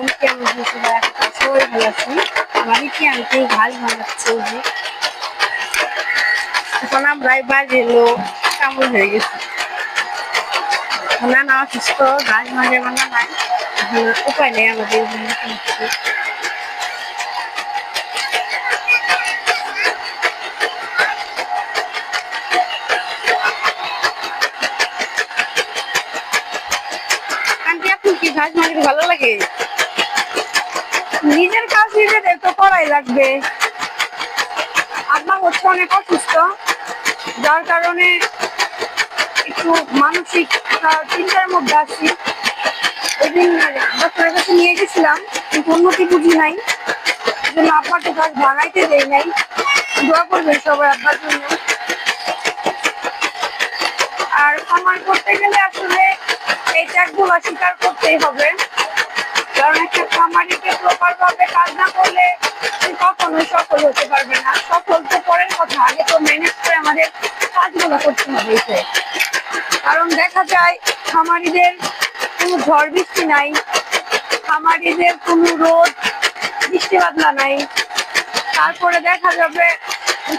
আলাইকুম কেমন আছেন সবাই আশা করি সবাই ভালো আছেন আমার কি আনতে ঘাস বানাচ্ছে এই যে এখন আমরা বাইরে এলো কামড় হয়ে গেছে না না অসুস্থ ঘাস মাঝে বানা নাই এখন উপায় নেই আমাদের এই জন্য কিনছি। আন্টি আপনি কি ঘাস মাঝে ভালো লাগে নিজের কাজ নিজেদের তো করাই লাগবে। আব্বা হচ্ছে অনেক অসুস্থ, যার কারণে একটু মানসিক চিন্তার মধ্যে আছি। ওই দিন কাছে নিয়ে গেছিলাম, কিন্তু উন্নতি বুঝি নাই। জন্য আব্বাকে গাছ ভাঙাইতে দেয় নাই। দোয়া করবেন সবাই আব্বার জন্য। আর খামার করতে গেলে আসলে এই ত্যাগগুলো স্বীকার করতেই হবে। কারণ একটা খামারিকে প্রপার ভাবে কাজ না করলে সে কখনোই সফল হতে পারবে না। সফল তো পরের কথা, আগে তো ম্যানেজ করে আমাদের কাজগুলো করতে হবে। কারণ দেখা যায় খামারিদের কোনো ঝড় বৃষ্টি নাই খামারিদের কোনো রোদ, বৃষ্টি বাদলা নাই। তারপরে দেখা যাবে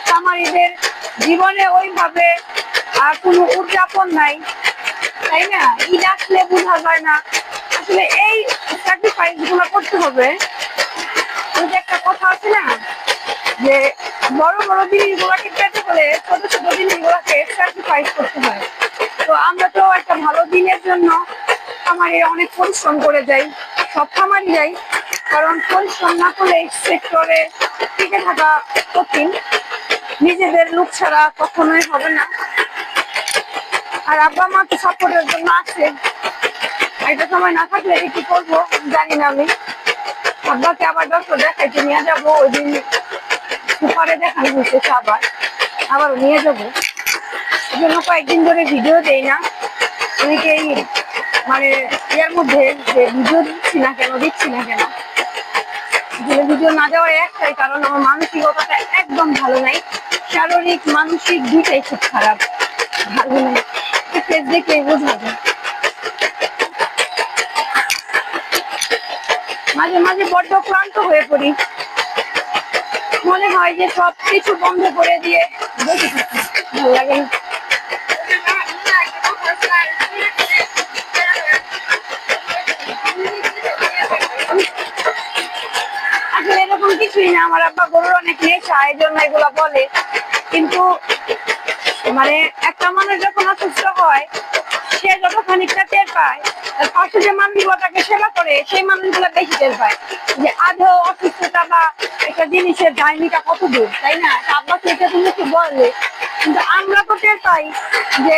খামারিদের জীবনে ওইভাবে আর কোনো উদযাপন নাই। তাই না? ঈদ আসলে বোঝা যায় না। আসলে এই স্যাক্রিফাইসগুলো করতে হবে। যে একটা কথা আছে না, যে বড় বড় জিনিসগুলোকে পেতে হলে ছোট ছোট জিনিসগুলোকে স্যাক্রিফাইস করতে হয়। তো আমরা তো একটা ভালো দিনের জন্য খামারে অনেক পরিশ্রম করে যাই, সব খামারি যাই, কারণ পরিশ্রম না করলে সেক্টরে টিকে থাকা কঠিন। নিজেদের লোক ছাড়া কখনোই হবে না। আর আব্বা মা তো সাপোর্টের জন্য আছে। একটা সময় না থাকলে কি করব জানি না আমি। আব্বাকে আবার ডক্টর দেখাইতে নিয়ে যাব, ওই দিন সুপারে দেখানো হয়েছে আবার। আবার নিয়ে যাব। এই জন্য কয়েকদিন ধরে ভিডিও দেই না। অনেকেই মানে ইয়ার মধ্যে যে ভিডিও দিচ্ছি না কেন, দিচ্ছি না কেন। ভিডিও না দেওয়ার একটাই কারণ, আমার মানসিকতাটা একদম ভালো নাই। শারীরিক, মানসিক দুইটাই খুব খারাপ। ভালো নাই। ফেস দেখলেই বোঝা যায়। মাঝে মাঝে বড্ড ক্লান্ত হয়ে পড়ি। মনে হয় যে সব কিছু বন্ধ করে দিয়ে ভালো লাগে। আসলে এরকম কিছুই না। আমার আব্বা গরুর অনেক নেশা এই জন্য এগুলা বলে। কিন্তু মানে একটা মানুষ যখন অসুস্থ হয় সে যত টের পায় পাশে যে মানুষগুলো তাকে সেবা করে, সেই মানুষগুলো বেশি টের পায় যে আধো অসুস্থতা বা একটা জিনিসের দায়নিটা কত তাই না? আব্বা সেটা তুমি কি বলে কিন্তু আমরা তো টের পাই যে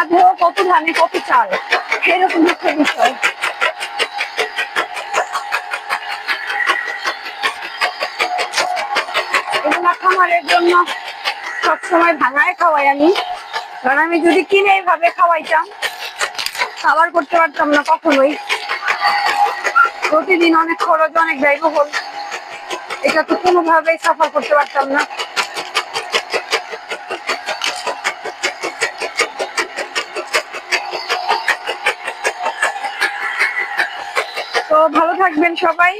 আধেও কত ধানে কত চাল। সেরকম একটা বিষয়। এগুলা খামারের জন্য সবসময় ভাঙায় খাওয়াই আমি। কারণ আমি যদি কিনে এইভাবে খাওয়াইতাম খাবার করতে পারতাম না কখনোই। প্রতিদিন অনেক খরচ অনেক ব্যয়বহুল। এটা তো কোনোভাবেই সাফার করতে পারতাম না। তো ভালো থাকবেন সবাই।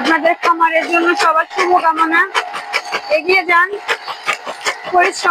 আপনাদের খামারের জন্য সবার শুভকামনা। এগিয়ে যান। পরিশ্রম